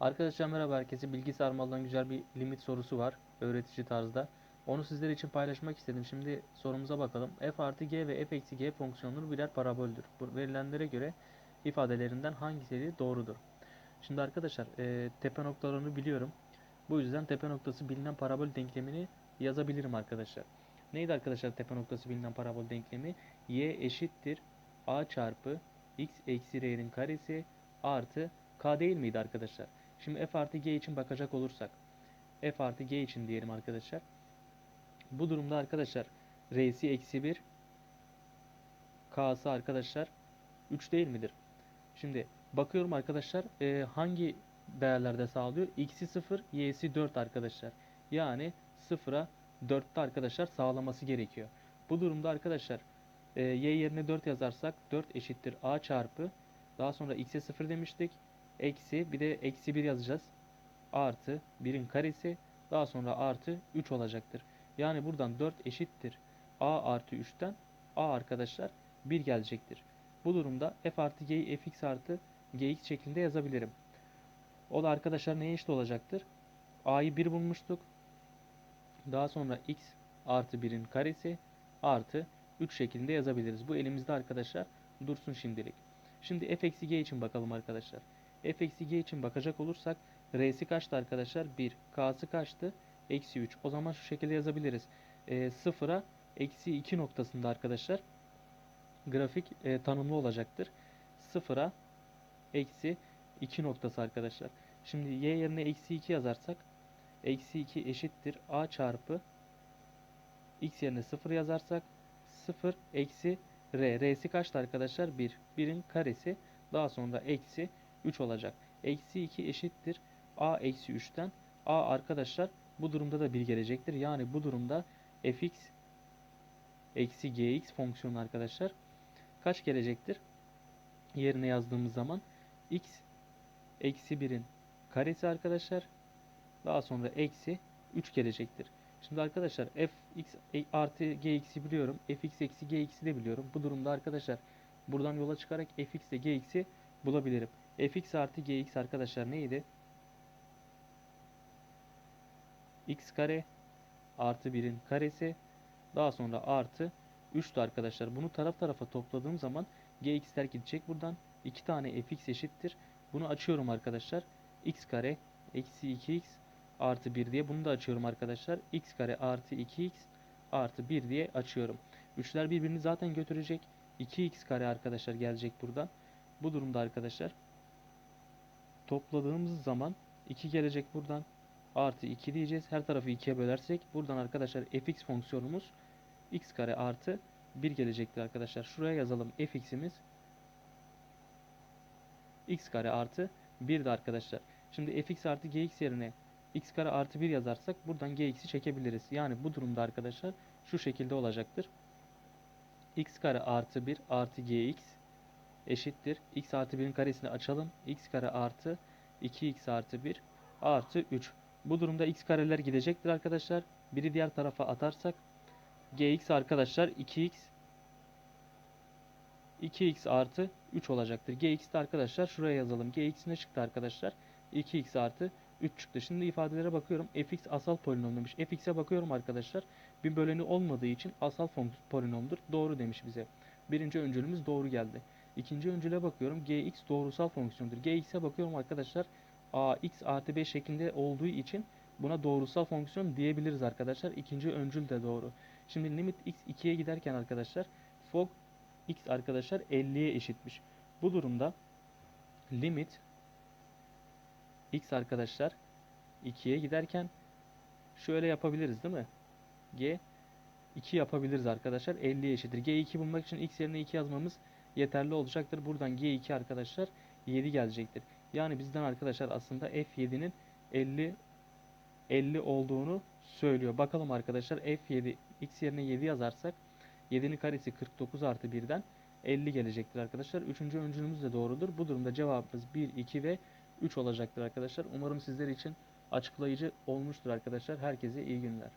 Arkadaşlar merhaba herkese. Bilgisayar malından güzel bir limit sorusu var. Öğretici tarzda. Onu sizler için paylaşmak istedim. Şimdi sorumuza bakalım. f artı g ve f eksi g fonksiyonları birer paraboldür. Bu verilenlere göre ifadelerinden hangisi doğrudur? Şimdi arkadaşlar e, tepe noktalarını biliyorum. Bu yüzden tepe noktası bilinen parabol denklemini yazabilirim arkadaşlar. Neydi arkadaşlar tepe noktası bilinen parabol denklemi? y eşittir a çarpı x eksi r'nin karesi artı k değil miydi arkadaşlar? Şimdi f artı g için bakacak olursak f artı g için diyelim arkadaşlar. Bu durumda arkadaşlar r'si eksi 1 k'sı arkadaşlar 3 değil midir? Şimdi bakıyorum arkadaşlar e, hangi değerlerde sağlıyor? x'i 0 y'si 4 arkadaşlar. Yani 0'a 4'te arkadaşlar sağlaması gerekiyor. Bu durumda arkadaşlar e, y yerine 4 yazarsak 4 eşittir a çarpı daha sonra x'e 0 demiştik. Eksi bir de eksi 1 yazacağız. Artı 1'in karesi daha sonra artı 3 olacaktır. Yani buradan 4 eşittir. a artı 3'ten a arkadaşlar 1 gelecektir. Bu durumda f artı g'yi fx artı gx şeklinde yazabilirim. O da arkadaşlar neye eşit olacaktır? a'yı 1 bulmuştuk. Daha sonra x artı 1'in karesi artı 3 şeklinde yazabiliriz. Bu elimizde arkadaşlar dursun şimdilik. Şimdi f eksi g için bakalım arkadaşlar. F eksi g için bakacak olursak r'si kaçtı arkadaşlar? 1. k'sı kaçtı? Eksi 3. O zaman şu şekilde yazabiliriz. E, sıfıra eksi 2 noktasında arkadaşlar grafik e, tanımlı olacaktır. Sıfıra eksi 2 noktası arkadaşlar. Şimdi y yerine eksi 2 yazarsak eksi 2 eşittir a çarpı x yerine 0 yazarsak 0 eksi r. R'si kaçtı arkadaşlar? 1. 1'in karesi daha sonra eksi 3 olacak. Eksi 2 eşittir a eksi 3'ten a arkadaşlar bu durumda da 1 gelecektir. Yani bu durumda fx eksi gx fonksiyonu arkadaşlar kaç gelecektir? Yerine yazdığımız zaman x eksi 1'in karesi arkadaşlar daha sonra eksi 3 gelecektir. Şimdi arkadaşlar fx artı gx'i biliyorum. fx eksi gx'i de biliyorum. Bu durumda arkadaşlar buradan yola çıkarak fx ile gx'i bulabilirim. Fx artı gx arkadaşlar neydi? x kare artı 1'in karesi daha sonra artı 3'tü arkadaşlar. Bunu taraf tarafa topladığım zaman gx'ler gidecek buradan. 2 tane fx eşittir. Bunu açıyorum arkadaşlar. x kare eksi 2x artı 1 diye bunu da açıyorum arkadaşlar. x kare artı 2x artı 1 diye açıyorum. Üçler birbirini zaten götürecek. 2x kare arkadaşlar gelecek buradan. Bu durumda arkadaşlar topladığımız zaman 2 gelecek buradan. Artı 2 diyeceğiz. Her tarafı 2'ye bölersek buradan arkadaşlar fx fonksiyonumuz x kare artı 1 gelecektir arkadaşlar. Şuraya yazalım fx'imiz x kare artı 1 de arkadaşlar. Şimdi fx artı gx yerine x kare artı 1 yazarsak buradan gx'i çekebiliriz. Yani bu durumda arkadaşlar şu şekilde olacaktır. x kare artı 1 artı gx eşittir. x artı 1'in karesini açalım. x kare artı 2x artı 1 artı 3. Bu durumda x kareler gidecektir arkadaşlar. Biri diğer tarafa atarsak gx arkadaşlar 2x 2x artı 3 olacaktır. gx de arkadaşlar şuraya yazalım. gx ne çıktı arkadaşlar? 2x artı 3 çıktı. Şimdi ifadelere bakıyorum. fx asal polinom demiş. fx'e bakıyorum arkadaşlar. Bir böleni olmadığı için asal polinomdur. Doğru demiş bize. Birinci öncülümüz doğru geldi. İkinci öncüle bakıyorum. gx doğrusal fonksiyondur. gx'e bakıyorum arkadaşlar. ax artı b şeklinde olduğu için buna doğrusal fonksiyon diyebiliriz arkadaşlar. İkinci öncül de doğru. Şimdi limit x 2'ye giderken arkadaşlar fog x arkadaşlar 50'ye eşitmiş. Bu durumda limit x arkadaşlar 2'ye giderken şöyle yapabiliriz değil mi? g 2 yapabiliriz arkadaşlar. 50'ye eşittir. g2 bulmak için x yerine 2 yazmamız yeterli olacaktır. Buradan g2 arkadaşlar 7 gelecektir. Yani bizden arkadaşlar aslında f7'nin 50 50 olduğunu söylüyor. Bakalım arkadaşlar f7 x yerine 7 yazarsak 7'nin karesi 49 artı 1'den 50 gelecektir arkadaşlar. Üçüncü öncülümüz de doğrudur. Bu durumda cevabımız 1, 2 ve 3 olacaktır arkadaşlar. Umarım sizler için açıklayıcı olmuştur arkadaşlar. Herkese iyi günler.